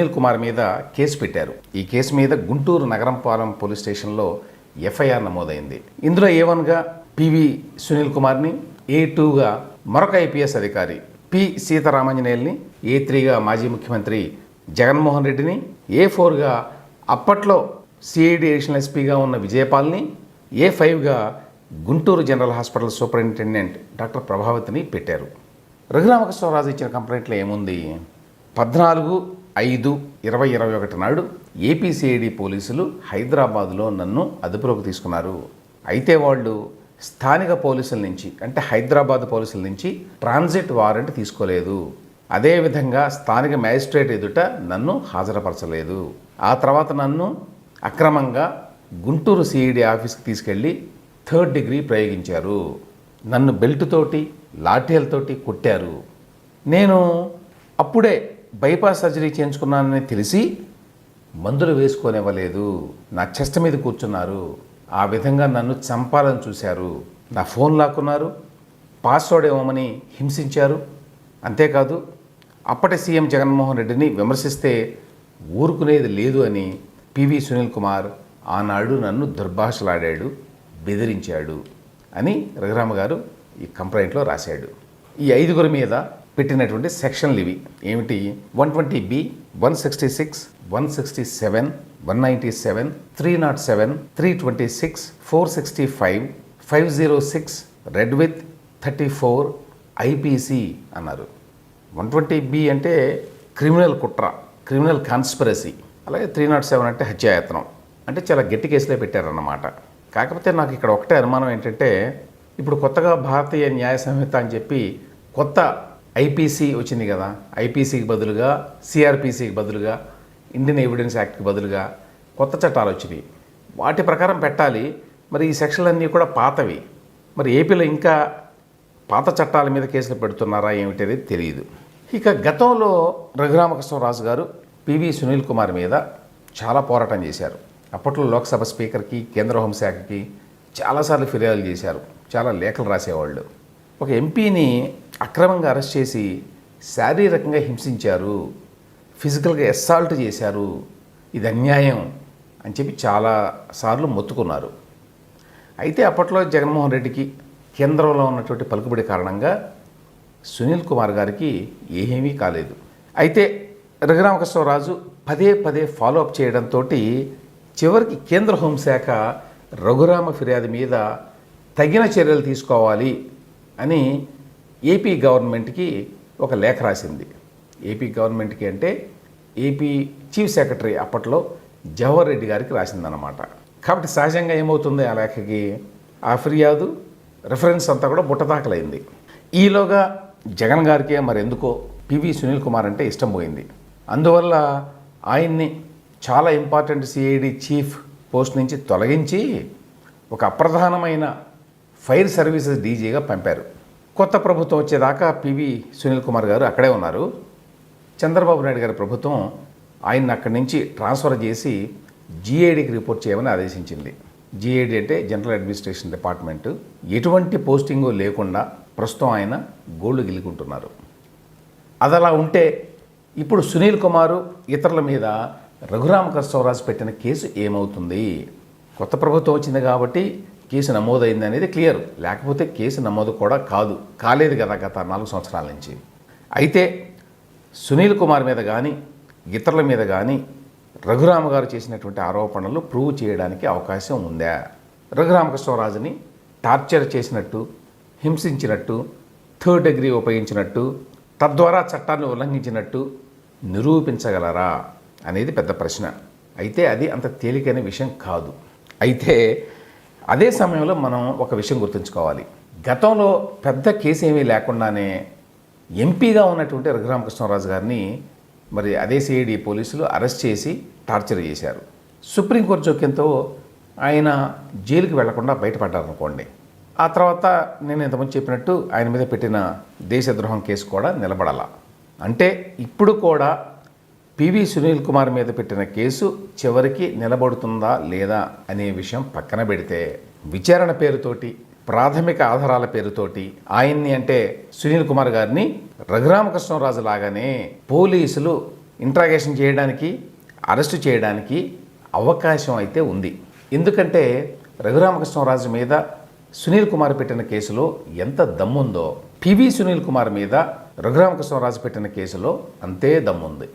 సునీల్ కుమార్ మీద కేసు పెట్టారు. ఈ కేసు మీద గుంటూరు నగరంపాలెం పోలీస్ స్టేషన్లో ఎఫ్ఐఆర్ నమోదైంది. ఇందులో ఏ వన్గా పివి సునీల్ కుమార్ని ఏ టూగా మరొక ఐపీఎస్ అధికారి పి సీతారామాంజనేయుల్ని ఏ త్రీగా మాజీ ముఖ్యమంత్రి జగన్మోహన్ రెడ్డిని ఏ ఫోర్గా అప్పట్లో సిఐడి అడిషనల్ ఎస్పీగా ఉన్న విజయపాల్ని A ఫైవ్గా Guntur general hospital superintendent doctor ప్రభావతిని పెట్టారు. రఘురామకృష్ణరాజు ఇచ్చిన కంప్లైంట్లో ఏముంది? పద్నాలుగు ఐదు ఇరవై ఇరవై ఒకటి నాడు ఏపీసీఐడి పోలీసులు హైదరాబాద్లో నన్ను అదుపులోకి తీసుకున్నారు. అయితే వాళ్ళు స్థానిక పోలీసుల నుంచి అంటే హైదరాబాద్ పోలీసుల నుంచి ట్రాన్సిట్ వారెంట్ తీసుకోలేదు. అదేవిధంగా స్థానిక మ్యాజిస్ట్రేట్ ఎదుట నన్ను హాజరుపరచలేదు. ఆ తర్వాత నన్ను అక్రమంగా గుంటూరు సిఐడి ఆఫీస్కి తీసుకెళ్ళి థర్డ్ డిగ్రీ ప్రయోగించారు. నన్ను బెల్ట్ తోటి లాఠీలతోటి కొట్టారు. నేను అప్పుడే బైపాస్ సర్జరీ చేయించుకున్నానని తెలిసి మందులు వేసుకోనివ్వలేదు. నా చెస్ట్ మీద కూర్చున్నారు. ఆ విధంగా నన్ను చంపాలని చూశారు. నా ఫోన్ లాక్కున్నారు. పాస్వర్డ్ ఇవ్వమని హింసించారు. అంతేకాదు అప్పటి సీఎం జగన్మోహన్ రెడ్డిని విమర్శిస్తే ఊరుకునేది లేదు అని పివి సునీల్ కుమార్ ఆనాడు నన్ను దుర్భాషలాడాడు బెదిరించాడు అని రఘురామ గారు ఈ కంప్లైంట్లో రాశాడు. ఈ ఐదుగురి మీద పెట్టినటువంటి సెక్షన్లు ఇవి. ఏమిటి? One twenty B one sixty six one sixty seven one ninety seven three nought seven three twenty six four sixty five five zero six read with thirty four IPC అన్నారు. వన్ ట్వంటీ బి అంటే criminal కుట్ర criminal conspiracy అలాగే three not seven అంటే హత్యాయత్నం. అంటే చాలా గట్టి కేసులే పెట్టారన్నమాట. కాకపోతే నాకు ఇక్కడ ఒకటే అనుమానం ఏంటంటే ఇప్పుడు కొత్తగా భారతీయ న్యాయ సంహిత అని చెప్పి కొత్త ఐపీసీ వచ్చింది కదా ఐపీసీకి బదులుగా సిఆర్పిసికి బదులుగా ఇండియన్ ఎవిడెన్స్ యాక్ట్కి బదులుగా కొత్త చట్టాలు వచ్చినాయి. వాటి ప్రకారం పెట్టాలి. మరి ఈ సెక్షన్లన్నీ కూడా పాతవి. మరి ఏపీలో ఇంకా పాత చట్టాల మీద కేసులు పెడుతున్నారా ఏమిటి తెలియదు. ఇక గతంలో రఘురామకృష్ణరాజు గారు పివి సునీల్ కుమార్ మీద చాలా పోరాటం చేశారు. అప్పట్లో లోక్సభ స్పీకర్కి కేంద్ర హోంశాఖకి చాలాసార్లు ఫిర్యాదులు చేశారు. చాలా లేఖలు రాసేవాళ్ళు. ఒక ఎంపీని అక్రమంగా అరెస్ట్ చేసి శారీరకంగా హింసించారు ఫిజికల్గా అసాల్ట్ చేశారు ఇది అన్యాయం అని చెప్పి చాలాసార్లు మొత్తుకున్నారు. అయితే అప్పట్లో జగన్మోహన్ రెడ్డికి కేంద్రంలో ఉన్నటువంటి పలుకుబడి కారణంగా సునీల్ కుమార్ గారికి ఏమీ కాలేదు. అయితే రఘురామకృష్ణరాజు పదే పదే ఫాలో అప్ చేయడంతో చివరికి కేంద్ర హోంశాఖ రఘురామ ఫిర్యాదు మీద తగిన చర్యలు తీసుకోవాలి అని ఏపీ గవర్నమెంట్కి ఒక లేఖ రాసింది. ఏపీ గవర్నమెంట్కి అంటే ఏపీ చీఫ్ సెక్రటరీ అప్పట్లో జవహర్ రెడ్డి గారికి రాసిందనమాట కాబట్టి సహజంగా ఏమవుతుంది ఆ లేఖకి? ఆ ఫిర్యాదు రిఫరెన్స్ అంతా కూడా బుట్టదాఖలైంది ఈలోగా జగన్ గారికి మరి ఎందుకో పివి సునీల్ కుమార్ అంటే ఇష్టం పోయింది. అందువల్ల ఆయన్ని చాలా ఇంపార్టెంట్ సిఐడి చీఫ్ పోస్ట్ నుంచి తొలగించి ఒక అప్రధానమైన ఫైర్ సర్వీసెస్ డీజీగా పంపారు. కొత్త ప్రభుత్వం వచ్చేదాకా పివి సునీల్ కుమార్ గారు అక్కడే ఉన్నారు. చంద్రబాబు నాయుడు గారి ప్రభుత్వం ఆయన్ని అక్కడి నుంచి ట్రాన్స్ఫర్ చేసి జిఏడికి రిపోర్ట్ చేయమని ఆదేశించింది. జిఏడి అంటే జనరల్ అడ్మినిస్ట్రేషన్ డిపార్ట్మెంట్. ఎటువంటి పోస్టింగు లేకుండా ప్రస్తుతం ఆయన గోల్డ్ గెలుకుంటున్నారు అది అలా ఉంటే ఇప్పుడు సునీల్ కుమారు ఇతరుల మీద రఘురామకృష్ణరాజు పెట్టిన కేసు ఏమవుతుంది? కొత్త ప్రభుత్వం వచ్చింది కాబట్టి కేసు నమోదైంది అనేది క్లియర్ లేకపోతే కేసు నమోదు కూడా కాదు. కాలేదు కదా గత నాలుగు సంవత్సరాల నుంచి. అయితే సునీల్ కుమార్ మీద కానీ ఇతరుల మీద కానీ రఘురామ గారు చేసినటువంటి ఆరోపణలు ప్రూవ్ చేయడానికి అవకాశం ఉందా? రఘురామకృష్ణరాజుని టార్చర్ చేసినట్టు హింసించినట్టు థర్డ్ డిగ్రీ ఉపయోగించినట్టు తద్వారా చట్టాన్ని ఉల్లంఘించినట్టు నిరూపించగలరా అనేది పెద్ద ప్రశ్న. అయితే అది అంత తేలికైన విషయం కాదు. అయితే అదే సమయంలో మనం ఒక విషయం గుర్తుంచుకోవాలి. గతంలో పెద్ద కేసు ఏమీ లేకుండానే ఎంపీగా ఉన్నటువంటి రఘురామకృష్ణరాజు గారిని మరి అదే సిఐడి పోలీసులు అరెస్ట్ చేసి టార్చర్ చేశారు. సుప్రీంకోర్టు జోక్యంతో ఆయన జైలుకి వెళ్ళకుండా బయటపడ్డారనుకోండి. ఆ తర్వాత నేను ఇంతకుముందు చెప్పినట్టు ఆయన మీద పెట్టిన దేశద్రోహం కేసు కూడా నిలబడాల. అంటే ఇప్పుడు కూడా పివి సునీల్ కుమార్ మీద పెట్టిన కేసు చివరికి నిలబడుతుందా లేదా అనే విషయం పక్కన పెడితే విచారణ పేరుతోటి ప్రాథమిక ఆధారాల పేరుతోటి ఆయన్ని అంటే సునీల్ కుమార్ గారిని రఘురామకృష్ణరాజు లాగానే పోలీసులు ఇంట్రాగేషన్ చేయడానికి అరెస్టు చేయడానికి అవకాశం అయితే ఉంది. ఎందుకంటే రఘురామకృష్ణరాజు మీద సునీల్ కుమార్ పెట్టిన కేసులో ఎంత దమ్ముందో పివి సునీల్ కుమార్ మీద రఘురామకృష్ణరాజు పెట్టిన కేసులో అంతే దమ్ముంది.